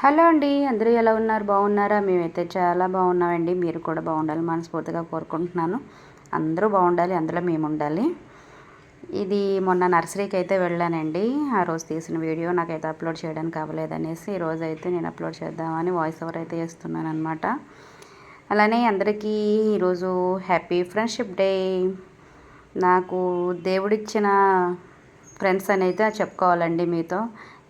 Hello అండి అందరూ ఎలా ఉన్నారు? బాగున్నారా? మేమైతే చాలా బాగున్నామండి. మీరు కూడా బాగుండాలి మనస్ఫూర్తిగా కోరుకుంటున్నాను. అందరూ బాగుండాలి అందులో మేము ఉండాలి ఇది మొన్న నర్సరీకి అయితే వెళ్ళానండి. ఆ రోజు తీసిన వీడియో నాకైతే అప్లోడ్ చేయడానికి అవ్వలేదనేసి ఈరోజు అయితే నేను అప్లోడ్ చేద్దామని వాయిస్ ఓవర్ అయితే చేస్తున్నాను అనమాట అలానే అందరికీ ఈరోజు హ్యాపీ ఫ్రెండ్షిప్ డే. నాకు దేవుడిచ్చిన ఫ్రెండ్స్ అని అయితే చెప్పుకోవాలండి మీతో.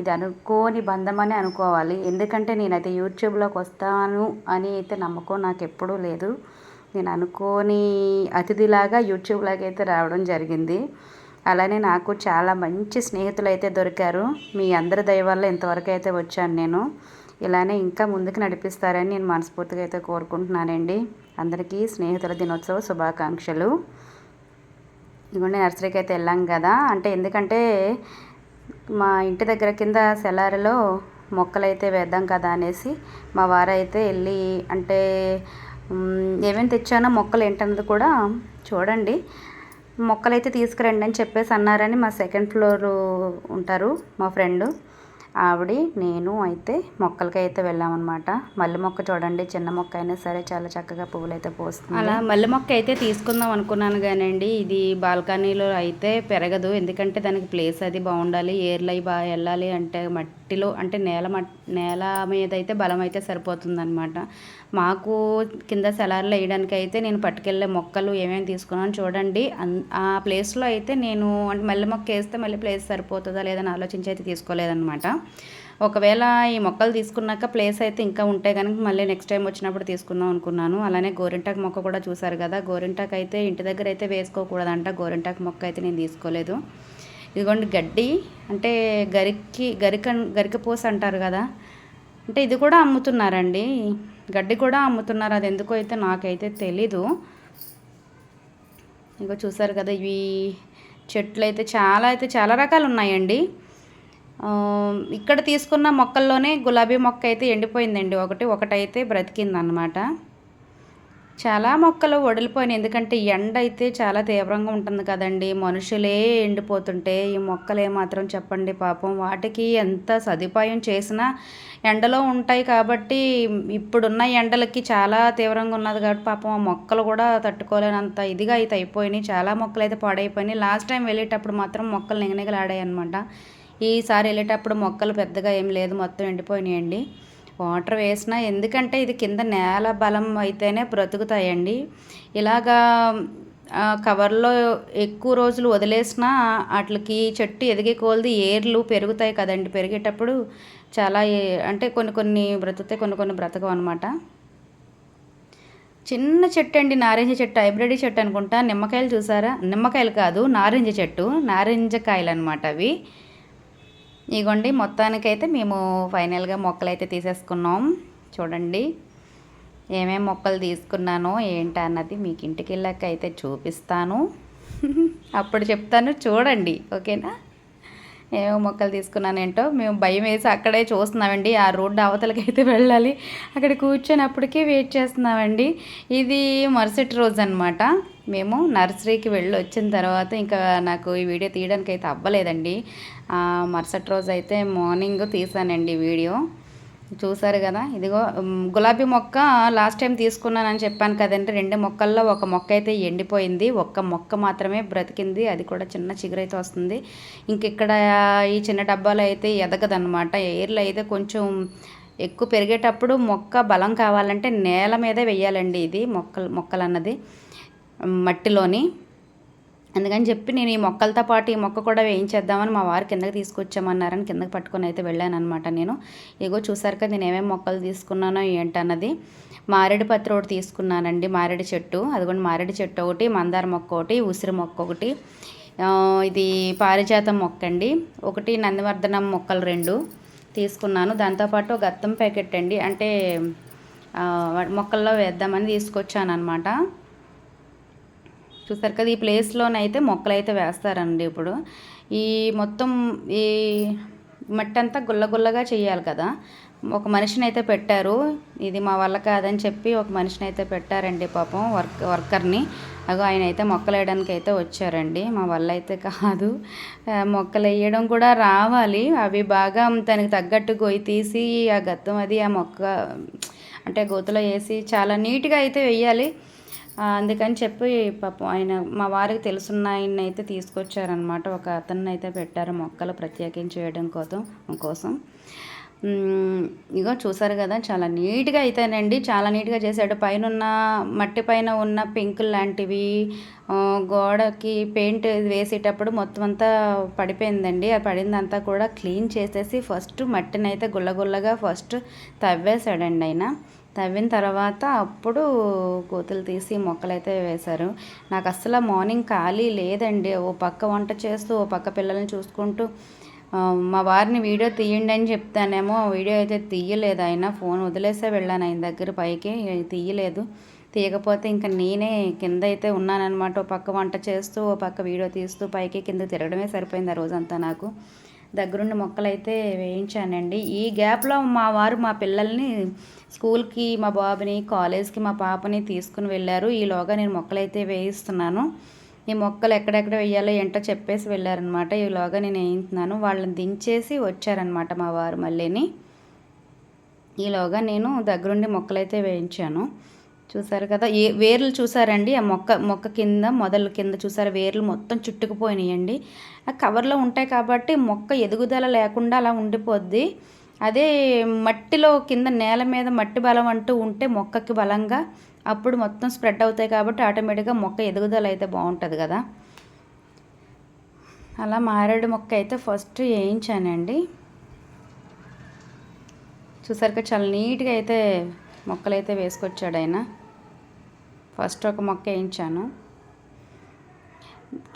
ఇది అనుకోని బంధం అని అనుకోవాలి. ఎందుకంటే నేనైతే యూట్యూబ్లోకి వస్తాను అని అయితే నమ్మకం నాకు ఎప్పుడూ లేదు. నేను అనుకోని అతిథిలాగా యూట్యూబ్లోకి అయితే రావడం జరిగింది. అలానే నాకు చాలా మంచి స్నేహితులు అయితే దొరికారు. మీ అందరి దయ వల్ల ఇంతవరకు అయితే వచ్చాను నేను. ఇలానే ఇంకా ముందుకు నడిపిస్తారని నేను మనస్ఫూర్తిగా అయితే కోరుకుంటున్నానండి. అందరికీ స్నేహితుల దినోత్సవ శుభాకాంక్షలు. ఇదిగోండి నర్సరీకి అయితే వెళ్ళాం కదా. అంటే ఎందుకంటే మా ఇంటి దగ్గర కింద సెలారిలో మొక్కలైతే వేద్దాం కదా అనేసి మా వారైతే వెళ్ళి అంటే ఏమేమి తెచ్చానో మొక్కలు ఏంటన్నది కూడా చూడండి. మొక్కలైతే తీసుకురండి అని చెప్పేసి అన్నారని మా సెకండ్ ఫ్లోర్ ఉంటారు మా ఫ్రెండ్. ఆవిడ నేను అయితే మొక్కలకి అయితే వెళ్ళామన్నమాట. మల్లె మొక్క చూడండి చిన్న మొక్క అయినా సరే చాలా చక్కగా పువ్వులు అయితే పోస్తుంది. అలా మల్లె మొక్క అయితే తీసుకుందాం అనుకున్నాను కానండి. ఇది బాల్కనీలో అయితే పెరగదు. ఎందుకంటే దానికి ప్లేస్ అది బాగుండాలి. ఏర్లు అవి బాగా వెళ్ళాలి అంటే మట్టిలో అంటే నేల మట్ నేల మీద అయితే బలం అయితే సరిపోతుంది అనమాట మాకు కింద సెలార్లో వేయడానికి అయితే నేను పట్టుకెళ్ళే మొక్కలు ఏమేమి తీసుకున్నాను చూడండి. ఆ ప్లేస్లో అయితే నేను అంటే మల్లె మొక్క వేస్తే మళ్ళీ ప్లేస్ సరిపోతుందా లేదని ఆలోచించి అయితే తీసుకోలేదన్నమాట. ఒకవేళ ఈ మొక్కలు తీసుకున్నాక ప్లేస్ అయితే ఇంకా ఉంటే కనుక మళ్ళీ నెక్స్ట్ టైం వచ్చినప్పుడు తీసుకుందాం అనుకున్నాను. అలానే గోరింటాకు మొక్క కూడా చూసారు కదా గోరింటాకు అయితే ఇంటి దగ్గర అయితే వేసుకోకూడదంట. గోరింటాకు మొక్క అయితే నేను తీసుకోలేదు. ఇదిగోండి గడ్డి అంటే గరికి గరిక గరికపోస అంటారు కదా అంటే ఇది కూడా అమ్ముతున్నారండి. గడ్డి కూడా అమ్ముతున్నారు. అది ఎందుకో అయితే నాకైతే తెలీదు. ఇంకా చూసారు కదా ఇవి చెట్లు అయితే చాలా అయితే చాలా రకాలు ఉన్నాయండి. ఇక్కడ తీసుకున్న మొక్కల్లోనే గులాబీ మొక్క అయితే ఎండిపోయిందండి. ఒకటి ఒకటైతే బ్రతికిందనమాట. చాలా మొక్కలు వడిలిపోయినాయి ఎందుకంటే ఎండ అయితే చాలా తీవ్రంగా ఉంటుంది కదండి. మనుషులే ఎండిపోతుంటే ఈ మొక్కలు ఏమాత్రం చెప్పండి పాపం. వాటికి ఎంత సదుపాయం చేసినా ఎండలో ఉంటాయి కాబట్టి ఇప్పుడున్న ఎండలకి చాలా తీవ్రంగా ఉన్నది కాబట్టి పాపం ఆ మొక్కలు కూడా తట్టుకోలేనంత ఇదిగా అయితే అయిపోయినాయి. చాలా మొక్కలు అయితే పాడైపోయినాయి. లాస్ట్ టైం వెళ్ళేటప్పుడు మాత్రం మొక్కలు నిగనిగలాడాయి అనమాట ఈసారి వెళ్ళేటప్పుడు మొక్కలు పెద్దగా ఏం లేదు. మొత్తం ఎండిపోయినాయండి. వాటర్ వేసినా ఎందుకంటే ఇది కింద నేల బలం అయితేనే బ్రతుకుతాయండి. ఇలాగా కవర్లో ఎక్కువ రోజులు వదిలేసినా వాటికి చెట్టు ఎదిగే కోల్ది ఏర్లు పెరుగుతాయి కదండి. పెరిగేటప్పుడు చాలా అంటే కొన్ని కొన్ని బ్రతుకుతాయి కొన్ని కొన్ని బ్రతకవు అనమాట చిన్న చెట్టు అండి నారింజ చెట్టు హైబ్రిడ్ చెట్టు అనుకుంటా. నిమ్మకాయలు చూసారా? నిమ్మకాయలు కాదు నారింజ చెట్టు నారింజ కాయలు అనమాట అవి. ఇగోండి మొత్తానికైతే మేము ఫైనల్గా మొక్కలు అయితే తీసేసుకున్నాం. చూడండి ఏమేమి మొక్కలు తీసుకున్నానో ఏంటి అన్నది మీకు ఇంటికి వెళ్ళాక అయితే చూపిస్తాను. అప్పుడు చెప్తాను చూడండి ఓకేనా? ఏమేమి మొక్కలు తీసుకున్నానేంటో మేము భయం వేసి అక్కడే చూస్తున్నామండి. ఆ రోడ్డు అవతలకి అయితే వెళ్ళాలి. అక్కడ కూర్చొని వెయిట్ చేస్తున్నామండి. ఇది మరుసటి రోజు అనమాట మేము నర్సరీకి వెళ్ళి వచ్చిన తర్వాత ఇంకా నాకు ఈ వీడియో తీయడానికి అయితే అవ్వలేదండి మరుసటి రోజు అయితే మార్నింగ్ తీసానండి వీడియో. చూసారు కదా? ఇదిగో గులాబీ మొక్క లాస్ట్ టైం తీసుకున్నానని చెప్పాను కదండి. రెండు మొక్కల్లో ఒక మొక్క అయితే ఎండిపోయింది. ఒక్క మొక్క మాత్రమే బ్రతికింది. అది కూడా చిన్న చిగురైతే వస్తుంది. ఇంక ఇక్కడ ఈ చిన్న డబ్బాలు అయితే ఎదగదనమాట ఎయిర్లు అయితే కొంచెం ఎక్కువ పెరిగేటప్పుడు మొక్క బలం కావాలంటే నేల మీదే వెయ్యాలండి ఇది మొక్కలు మొక్కలు అన్నది మట్టిలోని. అందుకని చెప్పి నేను ఈ మొక్కలతో పాటు ఈ మొక్క కూడా వేయించేద్దామని మా వారు కిందకి తీసుకొచ్చామన్నారని కిందకి పట్టుకొని అయితే వెళ్ళాను అనమాట నేను. ఇగో చూసారు కదా నేను ఏమేమి మొక్కలు తీసుకున్నానో ఏంటన్నది. మారేడు పత్రి ఒకటి తీసుకున్నానండి మారేడు చెట్టు. అదిగోండి మారేడు చెట్టు ఒకటి మందార మొక్క ఒకటి ఉసిరి మొక్క ఒకటి. ఇది పారిజాతం మొక్క అండి. ఒకటి నందివర్ధనం మొక్కలు రెండు తీసుకున్నాను. దాంతోపాటు గత్తం ప్యాకెట్ అండి. అంటే మొక్కల్లో వేద్దామని తీసుకొచ్చాను అనమాట చూస్తారు కదా ఈ ప్లేస్లోనైతే మొక్కలు అయితే వేస్తారండి ఇప్పుడు. ఈ మొత్తం ఈ మట్టి అంతా గుల్లగుల్లగా చేయాలి కదా. ఒక మనిషిని అయితే పెట్టారు. ఇది మా వల్ల కాదని చెప్పి ఒక మనిషిని అయితే పెట్టారండి పాపం వర్క్ వర్కర్ని. అగో ఆయన అయితే మొక్కలు వేయడానికి అయితే వచ్చారండి. మా వల్ల అయితే కాదు. మొక్కలు వేయడం కూడా రావాలి. అవి బాగా దానికి తగ్గట్టు గొయ్యి తీసి ఆ గత్తం అది ఆ మొక్క అంటే గోతులో వేసి చాలా నీట్గా అయితే వేయాలి. అందుకని చెప్పి పాపం ఆయన మా వారికి తెలుసున్న ఆయన అయితే తీసుకొచ్చారనమాట ఒక అతన్ని అయితే పెట్టారు మొక్కలు ప్రత్యేకించి వేయడం కోసం కోసం. ఇగో చూసారు కదా చాలా నీట్గా అయితేనండి చాలా నీట్గా చేశాడు. పైన ఉన్న మట్టి పైన ఉన్న పింక్ లాంటివి గోడకి పెయింట్ వేసేటప్పుడు మొత్తం అంతా పడిపోయిందండి. ఆ పడిందంతా కూడా క్లీన్ చేసేసి ఫస్ట్ మట్టిని అయితే గుల్లగుల్లగా ఫస్ట్ తవ్వేశాడండి ఆయన. తవ్విన తర్వాత అప్పుడు కోతులు తీసి మొక్కలైతే వేశారు. నాకు అస్సలు మార్నింగ్ ఖాళీ లేదండి. ఓ పక్క వంట చేస్తూ ఓ పక్క పిల్లల్ని చూసుకుంటూ మా వారిని వీడియో తీయండి అని చెప్తానేమో వీడియో అయితే తీయలేదు ఆయన. ఫోన్ వదిలేసే వెళ్ళాను ఆయన దగ్గర పైకి తీయలేదు. తీయకపోతే ఇంకా నేనే కింద అయితే ఉన్నానన్నమాట. ఓ పక్క వంట చేస్తూ ఓ పక్క వీడియో తీస్తూ పైకి కింద తిరగడమే సరిపోయింది ఆ రోజంతా నాకు. దగ్గరుండి మొక్కలు అయితే వేయించానండి. ఈ గ్యాప్లో మా వారు మా పిల్లల్ని స్కూల్కి మా బాబుని కాలేజ్కి మా పాపని తీసుకుని వెళ్ళారు. ఈలోగా నేను మొక్కలైతే వేయిస్తున్నాను. ఈ మొక్కలు ఎక్కడెక్కడ వేయాలో ఏంటో చెప్పేసి వెళ్ళారనమాట ఈలోగా నేను వేయించున్నాను వాళ్ళని దించేసి వచ్చారనమాట మా వారు మళ్ళీని. ఈలోగా నేను దగ్గరుండి మొక్కలైతే వేయించాను. చూసారు కదా? ఏ వేర్లు చూసారండి? ఆ మొక్క మొక్క కింద మొదలు కింద చూసారు? వేర్లు మొత్తం చుట్టుకుపోయినాయండి. ఆ కవర్లో ఉంటాయి కాబట్టి మొక్క ఎదుగుదల లేకుండా అలా ఉండిపోద్ది. అదే మట్టిలో కింద నేల మీద మట్టి బలం అంటూ ఉంటే మొక్కకి బలంగా అప్పుడు మొత్తం స్ప్రెడ్ అవుతాయి కాబట్టి ఆటోమేటిక్గా మొక్క ఎదుగుదల అయితే బాగుంటుంది కదా. అలా మారేడు మొక్క అయితే ఫస్ట్ వేయించానండి. చూసారుగా చాలా నీట్గా అయితే మొక్కలు అయితే వేసుకొచ్చాడు ఆయన. ఫస్ట్ ఒక మొక్క వేయించాను.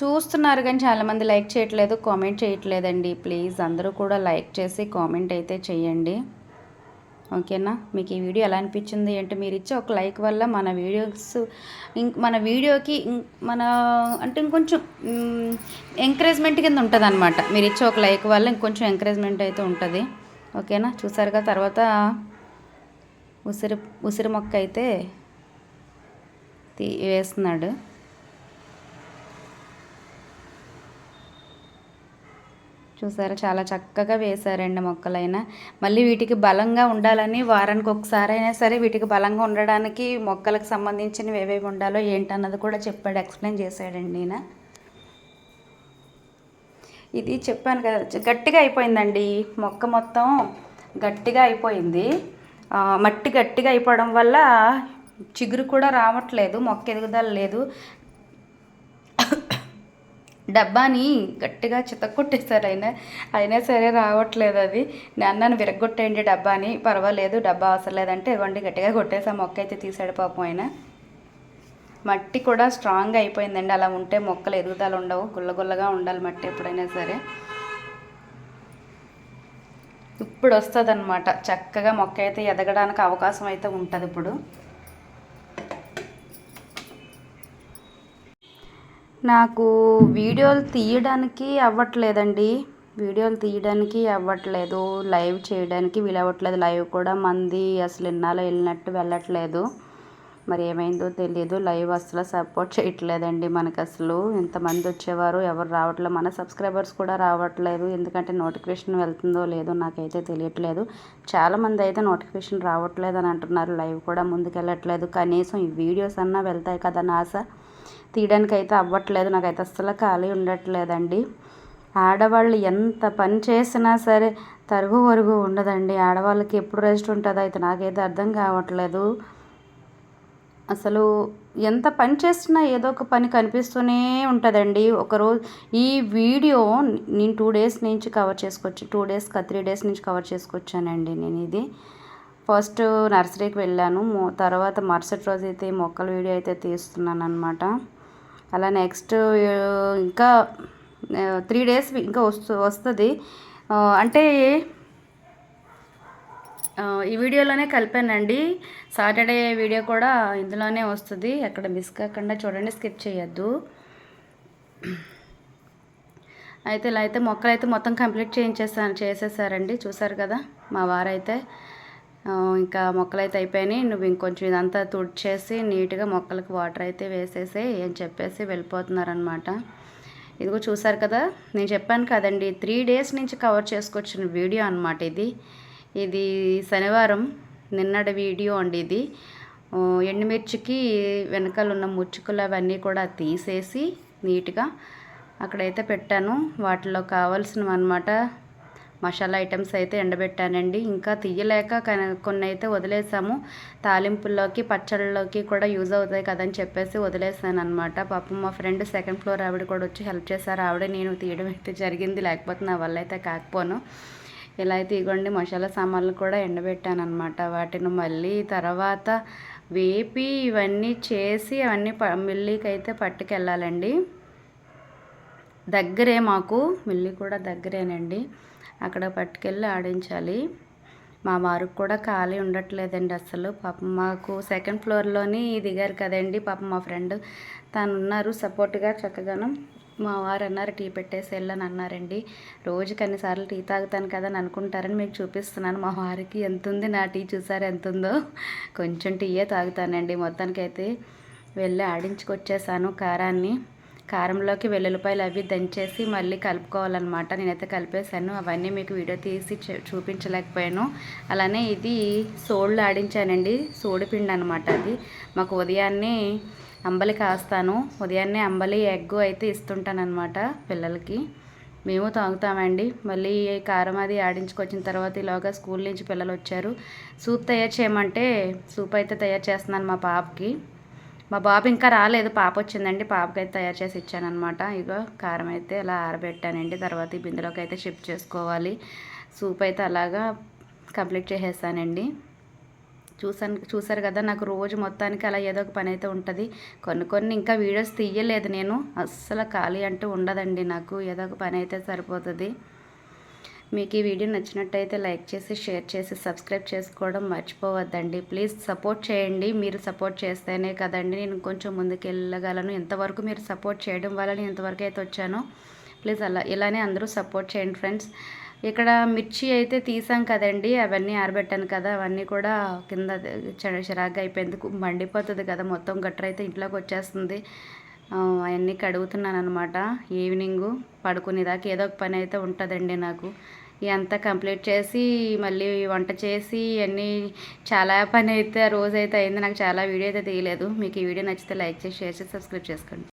చూస్తున్నారు కానీ చాలామంది లైక్ చేయట్లేదు కామెంట్ చేయట్లేదండి. ప్లీజ్ అందరూ కూడా లైక్ చేసి కామెంట్ అయితే చేయండి. ఓకేనా? మీకు ఈ వీడియో ఎలా అనిపించింది? ఏంటి? మీరు ఇచ్చే ఒక లైక్ వల్ల మన వీడియోస్ ఇంక్ మన వీడియోకి ఇం- మన అంటే ఇంకొంచెం ఎంకరేజ్మెంట్ కింద ఉంటుంది అనమాట మీరు ఇచ్చే ఒక లైక్ వల్ల ఇంకొంచెం ఎంకరేజ్మెంట్ అయితే ఉంటుంది. ఓకేనా? చూసారుగా తర్వాత ఉసిరి ఉసిరి మొక్క అయితే తీ వేస్తున్నాడు. చూసారా? చాలా చక్కగా వేశారండి మొక్కలైనా. మళ్ళీ వీటికి బలంగా ఉండాలని వారానికి ఒకసారి అయినా సరే వీటికి బలంగా ఉండడానికి మొక్కలకు సంబంధించినవి ఏవేవి ఉండాలో ఏంటన్నది కూడా చెప్పాడు ఎక్స్ప్లెయిన్ చేశాడండి ఈయన. ఇది చెప్పాను కదా గట్టిగా అయిపోయిందండి మొక్క మొత్తం. గట్టిగా అయిపోయింది. మట్టి గట్టిగా అయిపోవడం వల్ల చిగురు కూడా రావట్లేదు మొక్క ఎదుగుదల లేదు. డబ్బాని గట్టిగా చితక్కొట్టేశారు అయినా అయినా సరే రావట్లేదు అది. అన్నాను విరగొట్టేయండి డబ్బాని. పర్వాలేదు డబ్బా అవసరం లేదంటే ఇవ్వండి గట్టిగా కొట్టేసా మొక్క అయితే తీసాడు పాపం ఆయన. మట్టి కూడా స్ట్రాంగ్ అయిపోయిందండి. అలా ఉంటే మొక్కలు ఎదుగుదల ఉండవు గుల్లగుల్లగా ఉండాలి మట్టి ఎప్పుడైనా సరే. ఇప్పుడు వస్తుంది అనమాట చక్కగా మొక్క అయితే ఎదగడానికి అవకాశం అయితే ఉంటుంది ఇప్పుడు. నాకు వీడియోలు తీయడానికి అవ్వట్లేదండి. వీడియోలు తీయడానికి అవ్వట్లేదు. లైవ్ చేయడానికి వీలు అవ్వట్లేదు లైవ్ కూడా మంది అసలు ఇన్నాళ్ళు వెళ్ళినట్టు వెళ్ళట్లేదు. మరి ఏమైందో తెలియదు లైవ్ అసలు సపోర్ట్ చేయట్లేదండి మనకు అసలు. ఎంతమంది వచ్చేవారు ఎవరు రావట్లేదు. మన సబ్స్క్రైబర్స్ కూడా రావట్లేదు. ఎందుకంటే నోటిఫికేషన్ వెళ్తుందో లేదో నాకైతే తెలియట్లేదు. చాలామంది అయితే నోటిఫికేషన్ రావట్లేదు అని అంటున్నారు. లైవ్ కూడా ముందుకెళ్ళట్లేదు. కనీసం ఈ వీడియోస్ అన్నా వెళ్తాయి కదా నా ఆశ తీయడానికి అయితే అవ్వట్లేదు నాకైతే అస్సలు ఖాళీ ఉండట్లేదండి. ఆడవాళ్ళు ఎంత పని చేసినా సరే తరుగు వరుగు ఉండదండి. ఆడవాళ్ళకి ఎప్పుడు రెస్ట్ ఉంటుందో అయితే నాకైతే అర్థం కావట్లేదు. అసలు ఎంత పని చేసినా ఏదో ఒక పని కనిపిస్తూనే ఉంటుందండి. ఒకరోజు ఈ వీడియో నేను టూ డేస్ నుంచి కవర్ చేసుకొచ్చి టూ డేస్ త్రీ డేస్ నుంచి కవర్ చేసుకొచ్చానండి నేను ఇది ఫస్ట్ నర్సరీకి వెళ్ళాను. తర్వాత మరుసటి రోజు అయితే మొక్కల వీడియో అయితే తీస్తున్నాను అనమాట అలా నెక్స్ట్ ఇంకా త్రీ డేస్ ఇంకా వస్తు వస్తుంది. అంటే ఈ వీడియోలోనే కలిపానండి. సాటర్డే వీడియో కూడా ఇందులోనే వస్తుంది. ఎక్కడ మిస్ కాకుండా చూడండి స్కిప్ చేయొద్దు. అయితే ఇలా అయితే మొక్కలు అయితే మొత్తం కంప్లీట్ చేయించేసాను చేసేసారండి. చూసారు కదా మా వారైతే. ఇంకా మొక్కలు అయితే అయిపోయినాయి. నువ్వు ఇంకొంచెం ఇదంతా తుడిచేసి నీట్గా మొక్కలకు వాటర్ అయితే వేసేసి అని చెప్పేసి వెళ్ళిపోతున్నారనమాట ఇదిగో చూసారు కదా నేను చెప్పాను కదండి త్రీ డేస్ నుంచి కవర్ చేసుకొచ్చిన వీడియో అనమాట ఇది. ఇది శనివారం నిన్నటి వీడియో అండి ఇది. ఎండుమిర్చికి వెనకాల ఉన్న ముచ్చుకులు అవన్నీ కూడా తీసేసి నీట్గా అక్కడైతే పెట్టాను. వాటిలో కావాల్సినవి అనమాట మసాలా ఐటమ్స్ అయితే ఎండబెట్టానండి. ఇంకా తీయలేక కొన్ని అయితే వదిలేసాము. తాలింపుల్లోకి పచ్చళ్ళలోకి కూడా యూజ్ అవుతాయి కదని చెప్పేసి వదిలేసాను అనమాట పాపం మా ఫ్రెండ్ సెకండ్ ఫ్లోర్ ఆవిడ కూడా వచ్చి హెల్ప్ చేశారు. ఆవిడ నేను తీయడం అయితే జరిగింది. లేకపోతే నా వల్ల అయితే కాకపోను. ఇలా అయితే ఇగోండి మసాలా సామాన్లు కూడా ఎండబెట్టాను అనమాట వాటిని మళ్ళీ తర్వాత వేపి ఇవన్నీ చేసి అవన్నీ ప మిల్లీకైతే అయితే పట్టుకెళ్ళాలండి. దగ్గరే మాకు. మిల్లి కూడా దగ్గరేనండి. అక్కడ పట్టుకెళ్ళి ఆడించాలి. మా వారికి కూడా ఖాళీ ఉండట్లేదండి అసలు పాపం మాకు సెకండ్ ఫ్లోర్లోని దిగారు కదండి. పాపం మా ఫ్రెండ్ తను ఉన్నారు సపోర్ట్గా చక్కగాను మా వారు అన్నారు టీ పెట్టేసి వెళ్ళని అన్నారండి. రోజుకి అన్నిసార్లు టీ తాగుతాను కదా అని అనుకుంటారని మీకు చూపిస్తున్నాను. మా వారికి ఎంత ఉంది నా టీ చూసారు ఎంత ఉందో కొంచెం టీయే తాగుతానండి. మొత్తానికైతే వెళ్ళి ఆడించుకొచ్చేసాను కారాన్ని. కారంలోకి వెల్లుల్లిపాయలు అవి దంచేసి మళ్ళీ కలుపుకోవాలన్నమాట. నేనైతే కలిపేశాను. అవన్నీ మీకు వీడియో తీసి చూపించలేకపోయాను. అలానే ఇది సోళ్ళు ఆడించానండి. సోడిపిండి అనమాట అది. మాకు ఉదయాన్నే అంబలి కాస్తాను. ఉదయాన్నే అంబలి ఎగ్ అయితే ఇస్తుంటాను అనమాట పిల్లలకి. మేము తాగుతామండి. మళ్ళీ కారం అది ఆడించుకొచ్చిన తర్వాత ఇలాగా స్కూల్ నుంచి పిల్లలు వచ్చారు సూప్ తయారు చేయమంటే సూప్ అయితే తయారు చేస్తున్నాను మా పాపకి. మా బాబు ఇంకా రాలేదు. పాప వచ్చిందండి. పాపకి అయితే తయారు చేసి ఇచ్చానమాట ఇగో కారం అయితే ఇలా ఆరబెట్టానండి. తర్వాత ఈ బిందెలోకి అయితే షిఫ్ట్ చేసుకోవాలి. సూప్ అయితే అలాగా కంప్లీట్ చేసేసానండి చూసాను చూసారు కదా నాకు రోజు మొత్తానికి అలా ఏదో ఒక పని అయితే ఉంటుంది. కొన్ని కొన్ని ఇంకా వీడియోస్ తీయలేదు నేను. అస్సలు ఖాళీ అంటూ ఉండదండి నాకు. ఏదో ఒక పని అయితే సరిపోతుంది. మీకు ఈ వీడియో నచ్చినట్టయితే లైక్ చేసి షేర్ చేసి సబ్స్క్రైబ్ చేసుకోవడం మర్చిపోవద్దండి. ప్లీజ్ సపోర్ట్ చేయండి. మీరు సపోర్ట్ చేస్తేనే కదండి నేను కొంచెం ముందుకు వెళ్ళగలను. ఎంతవరకు మీరు సపోర్ట్ చేయడం వల్ల నేను ఎంతవరకు అయితే వచ్చానో. ప్లీజ్ అలా ఇలానే అందరూ సపోర్ట్ చేయండి ఫ్రెండ్స్. ఇక్కడ మిర్చి అయితే తీసాం కదండి. అవన్నీ ఆరబెట్టాను కదా. అవన్నీ కూడా కింద చిరాగ్గా అయిపోయేందుకు మండిపోతుంది కదా. మొత్తం గట్రైతే అయితే ఇంట్లోకి వచ్చేస్తుంది. అవన్నీ కడుగుతున్నాను అనమాట ఈవినింగు పడుకునేదాకా ఏదో ఒక పని అయితే ఉంటుందండి నాకు. ఇదంతా కంప్లీట్ చేసి మళ్ళీ వంట చేసి అన్నీ చాలా పని అయితే రోజు అయితే అయింది. నాకు చాలా వీడియో అయితే తీయలేదు. మీకు ఈ వీడియో నచ్చితే లైక్ చేసి షేర్ చేసి సబ్స్క్రైబ్ చేసుకోండి.